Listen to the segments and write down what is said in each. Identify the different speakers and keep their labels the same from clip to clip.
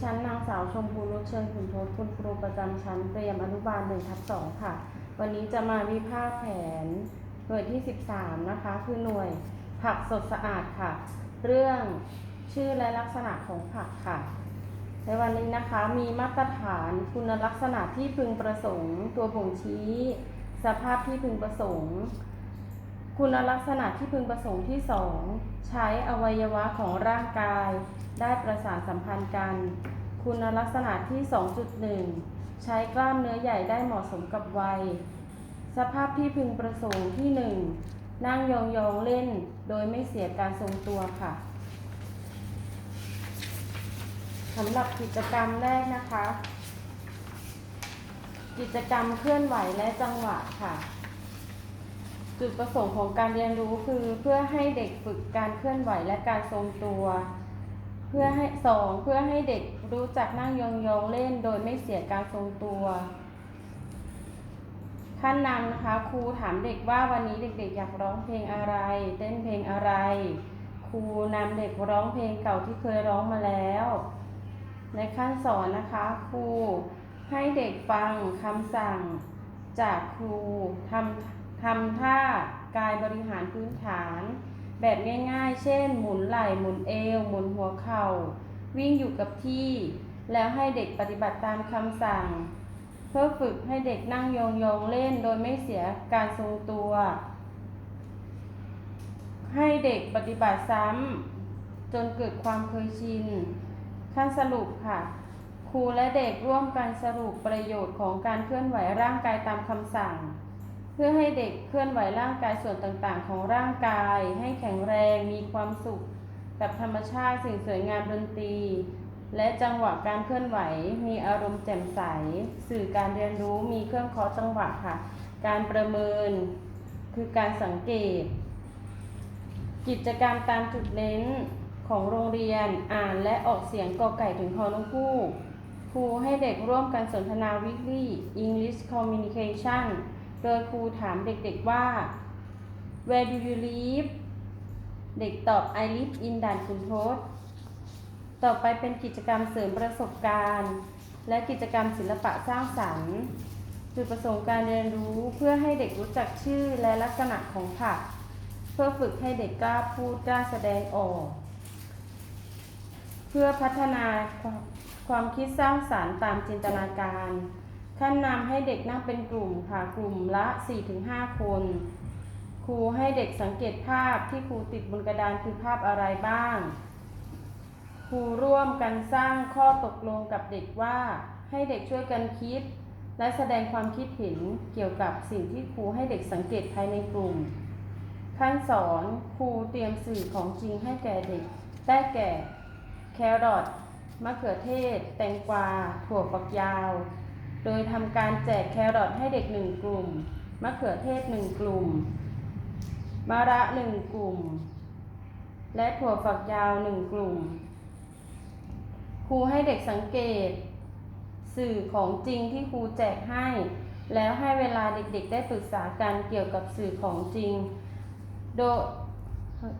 Speaker 1: ชั้นนางสาวชมพูนุชเชิญขุนทศคุณครูประจำชั้นเตรียมอนุบาลหนึ่งทับสองค่ะ วันนี้จะมาวิพากษ์แผนหน่วยที่ 13 นะคะ คือหน่วยผักสดสะอาดค่ะ เรื่องชื่อและลักษณะของผักค่ะ ในวันนี้นะคะมีมาตรฐานคุณลักษณะที่พึงประสงค์ ตัวบ่งชี้ สภาพที่พึงประสงค์ คุณลักษณะที่พึงประสงค์ที่ 2 ใช้อวัยวะของร่างกาย ได้ประสานสัมพันธ์กัน คุณลักษณะที่ 2.1 ใช้กล้ามเนื้อใหญ่ได้เหมาะสมกับวัย สภาพที่พึงประสงค์ที่ 1 นั่งยองๆเล่น โดยไม่เสียการทรงตัวค่ะสำหรับกิจกรรมแรกนะคะ กิจกรรมเคลื่อนไหวและจังหวะค่ะ จุดประสงค์ของการเรียนรู้คือเพื่อให้เด็กฝึกการเคลื่อนไหวและการทรงตัว เพื่อให้สองเพื่อให้เด็กรู้จักนั่งยองๆเล่นโดยไม่เสียการทรงตัว ขั้นนำนะคะครูถามเด็กว่าวันนี้เด็กๆ อยากร้องเพลงอะไร เต้นเพลงอะไร ครูนำเด็กร้องเพลงเก่าที่เคยร้องมาแล้ว ในขั้นสอนนะคะครูให้เด็กฟังคำสั่งจากครูทำทำท่ากายบริหารพื้นฐาน แบบง่ายๆ เช่น หมุนไหล่หมุนเอว หมุนหัวเข่า วิ่งอยู่กับที่ แล้วให้เด็กปฏิบัติตามคำสั่ง เพื่อฝึกให้เด็กนั่งยองๆเล่นโดยไม่เสียการทรงตัว ให้เด็กปฏิบัติซ้ำจนเกิดความเคยชิน ขั้นสรุปค่ะ ครูและเด็กร่วมกันสรุปประโยชน์ของการเคลื่อนไหวร่างกายตามคำสั่ง เพื่อให้เด็กเคลื่อนไหวร่างกายส่วนต่างๆ ของร่างกาย ให้แข็งแรงมีความสุข กับธรรมชาติสิ่งสวยงามดนตรี และจังหวะการเคลื่อนไหว มีอารมณ์แจ่มใส สื่อการเรียนรู้มีเครื่องเคาะจังหวะค่ะ การประเมินคือการสังเกต กิจกรรมตามจุดเน้นของโรงเรียนอ่านและออกเสียงกอไก่ถึงฮอนกคู่ครูให้เด็กร่วมกันสนทนา weekly English communication โดยครูถามเด็กๆว่า where do you live เด็กตอบ I live in ด่านคุณทศต่อไปเป็นกิจกรรมเสริมประสบการณ์ และกิจกรรมศิลปะสร้างสรรค์ จุดประสงค์การเรียนรู้เพื่อให้เด็กรู้จักชื่อและลักษณะของผัก เพื่อฝึกให้เด็กกล้าพูดกล้าแสดงออก เพื่อพัฒนาความความคิดสร้างสารรค์ตามจินตนาการ ขั้นนำให้เด็กนั่งเป็นกลุ่มค่ะ กลุ่มละ 4-5 คน ครูให้เด็กสังเกตภาพที่ครูติดบนกระดานคือภาพอะไรบ้าง ครูร่วมกันสร้างข้อตกลงกับเด็กว่า ให้เด็กช่วยกันคิด และแสดงความคิดเห็นเกี่ยวกับสิ่งที่ครูให้เด็กสังเกตภายในกลุ่ม ขั้นสอนครูเตรียมสื่อของจริงให้แก่เด็ก ได้แก่ แครอทมะเขือเทศ แตงกวา ถั่วฝักยาว โดยทำการแจกแครอทให้เด็กหนึ่งกลุ่ม มะเขือเทศหนึ่งกลุ่ม มะระหนึ่งกลุ่ม และถั่วฝักยาวหนึ่งกลุ่ม ครูให้เด็กสังเกต สื่อของจริงที่ครูแจกให้ แล้วให้เวลาเด็กๆ ได้ปรึกษากันเกี่ยวกับสื่อของจริง โด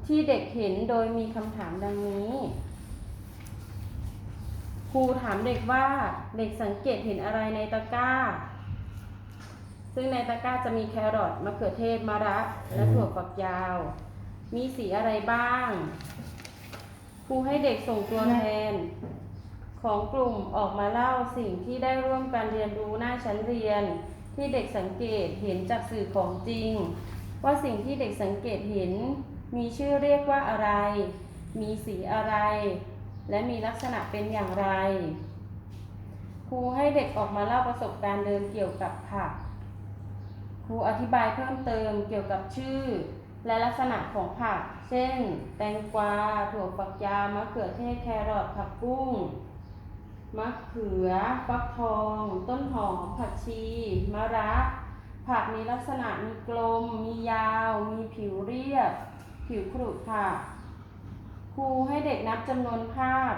Speaker 1: ที่เด็กเห็นโดยมีคำถามดังนี้ รูถามเด็กว่าเด็กสังเกตเห็นอะไรในตะกร้า ซึ่งในตะกร้าจะมีแครอทมะเขือเทศมะระและถั่วฝักยาว มีสีอะไรบ้างครูให้เด็กส่งตัวแทน ของกลุ่มออกมาเล่าสิ่งที่ได้ร่วมกันเรียนรู้หน้าชั้นเรียน ที่เด็กสังเกตเห็นจากสื่อของจริง ว่าสิ่งที่เด็กสังเกตเห็น มีชื่อเรียกว่าอะไร มีสีอะไร และมีลักษณะเป็นอย่างไร ครูให้เด็กออกมาเล่าประสบการณ์เดิมเกี่ยวกับผัก ครูอธิบายเพิ่มเติมเกี่ยวกับชื่อ และลักษณะของผัก เช่น แตงกวา ถั่วฝักยาวมะเขือเทศ แครอท ผักบุ้ง มะเขือ ฟักทอง ต้นหอม ผักชี มะระผักมีลักษณะมีกลม มียาว มีผิวเรียบ ผิวขรุขระ เด็กนับจำนวนภาพ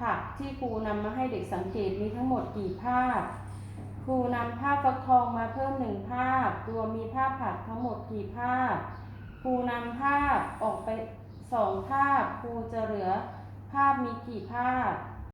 Speaker 1: ผักที่ครูนำมาให้เด็กสังเกตมีทั้งหมดกี่ภาพ ครูนำภาพฟักทองมาเพิ่มหนึ่งภาพ ตัวมีภาพผักทั้งหมดกี่ภาพ ครูนำภาพออกไปสองภาพ ครูจะเหลือภาพมีกี่ภาพ